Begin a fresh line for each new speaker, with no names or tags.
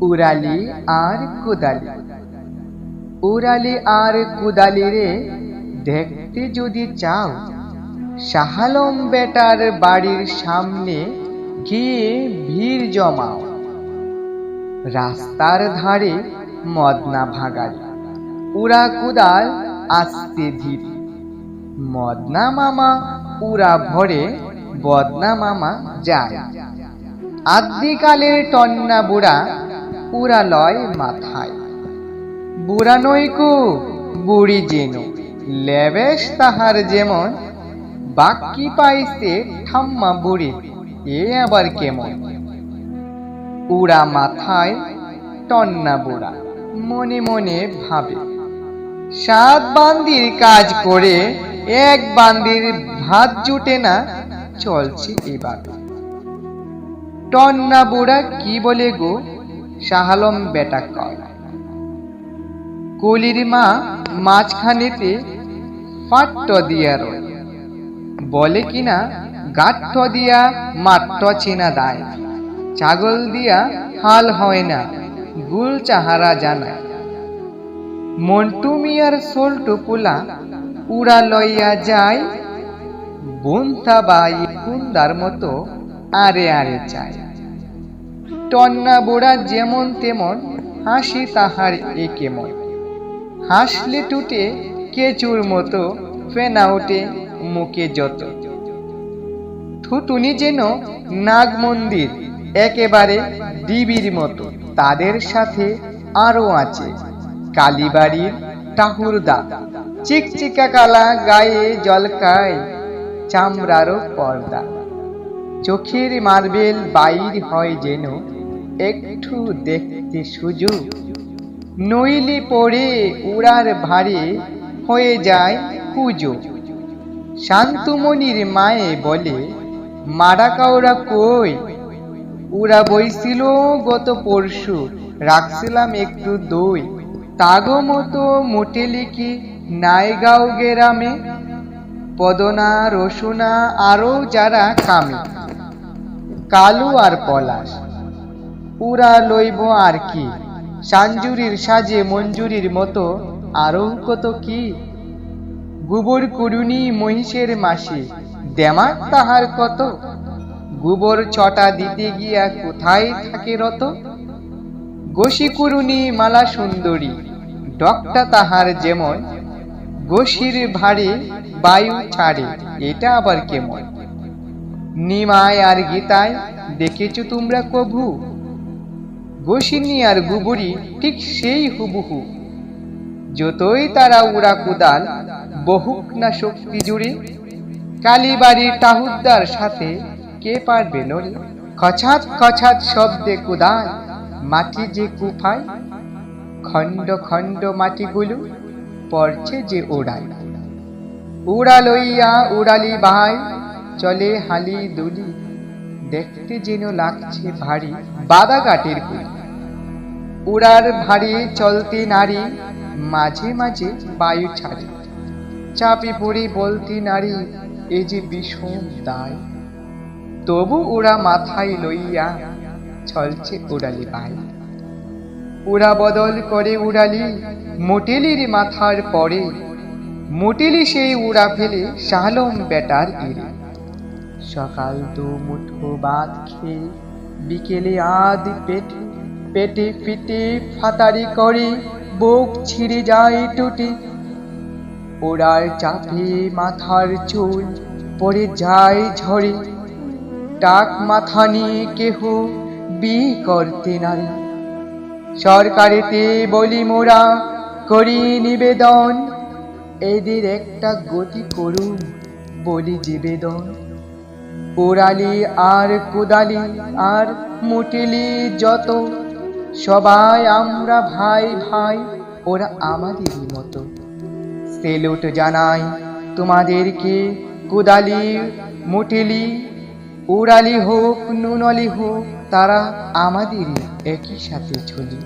উড়ালি আর কুদালি উড়ালি আর কুদালি রে দেখতে যদি চাও শাহালম বেটার বাড়ির সামনে গিয়ে ভিড় জমাও রাস্তার ধারে মদনা ভাগালি উড়া কুদাল আসতে ধীরে মদনা মামা উড়া ভরে বদনা মামা যায় আদ্যিকালের টন্না বুড়া উড়া লয় মাথায়। বুড়া নইকু বুড়ি যেন লেবেশ তাহার যেমন বাক্কি পাইছে ঠাম্মা বুড়ি, এ আবার কেমন? উড়া মাথায় টন্না বুড়া, মনে মনে ভাবে। সাত বান্দির কাজ করে এক বান্দির ভাত জুটে না, চলছে এভাবে টন্না বুড়া কি বলে গো? শাহালম বেটা কয় কলির মা মাঝখানেতে ফাট্ট দিয়া রয় বলে কিনা গাঠ্ঠ দিয়া মাট্ট চেনা দায়। ছাগল দিয়া হাল হয় না, গুল চাহারা জানায়। মন্টু মিয়ার সোল্টু পুলা উড়া লইয়া যায় বুনতা বাই কুন্দার মতো আরে আরে চায়। টন্না বুড়া যেমন তেমন, হাসি তাহার এ কেমন। হাসলে টুটে কেচুর মতো, ফেনা উঠে মুখে যত। থুতুনি যেন নাগ মন্দির একেবারে ডিবির মতো, তাদের সাথে আরও আছে। কালীবাড়ির টাহুরদা চিকচিকা কালা গায়ে জলকায় চামড়ারও পর্দা। চোখের মার্বেল বাইর হয় যেন একটু দেখতে সুযোগ। নইলে পড়ে উড়ার ভারে হয়ে যায় পুজো শান্তমণির মায়ে বলে, মারা কাউরা কই? উড়া বইছিল গত পরশু, রাখছিলাম একটু দই। তাগো মতো মোটে লিখি নাইগাঁও গেরামে? পদনা, রসুনা আরও যারা কামে। কালু আর পলাশ উড়া লইব আর কি। সাঞ্জুরির সাজে মঞ্জুরির মতো আরও কত কি। গোবর কুড়ুনি মহিষের মাসি দেমাক তাহার কত। গোবর ছটা দিতে গিয়া কোথায় থাকে রত। গোসি কুড়ুনি মালা সুন্দরী, ডকটা তাহার যেমন। গোসির ভারে বায়ু ছাড়ে, এটা আবার কেমন। নিমায় আর গীতায় দেখেছ তোমরা কভু। গোসিনী আর গুবুরি ঠিক সেই হুবহু। যতই তারা উড়া কুদাল, বহুক না শক্তি জুড়ে কালীবাড়ির টাহুদ্দার সাথে কে পারবে নড়ে? খছাত খছাত শব্দে কুদাল, মাটি যে কুফায়, খণ্ড খণ্ড মাটিগুলো পড়ছে যে ওড়ায় উড়া লইয়া উড়ালি ভাই চলে হালি দুলি দেখতে যেন লাগছে ভারী বাদা কাটের কুলি। উড়ার ভারী চলতে নারী, মাঝে মাঝে বায়ু ছাড়ে। চাপি পড়ে বলতে নারী, এ যে বিষম দায়। তবু উড়া মাথায় লইয়া চলছে উড়ালি ভাই উড়া বদল করে উড়ালি মোটেলির মাথার পরে। মোটেলি সেই উড়া ফেলে শালম বেটার ইরে সকাল দু মুঠো ভাত খেয়ে বিকেলে আদ পেটে পেটে পিটে ফাতারি করে, বুক ছিঁড়ে যায় টুটে। ওড়ার চাপে মাথার চুল পড়ে যায় ঝরে টাক মাথা নিয়ে কেহ বি করতে নারে সরকারেতে বলি মোরা করি নিবেদন, এদের একটা গতি করুন বলি জীবেদন। ওরালি আর কোদালি আর মুটিলি যত। সবাই আমরা ভাই ভাই, ওরা আমাদেরই মতো। সেলুট জানাই তোমাদেরকে, কোদালি, মুটিলি, উড়ালি হোক, নুনলি হোক, তারা আমাদেরই একই সাথে চলি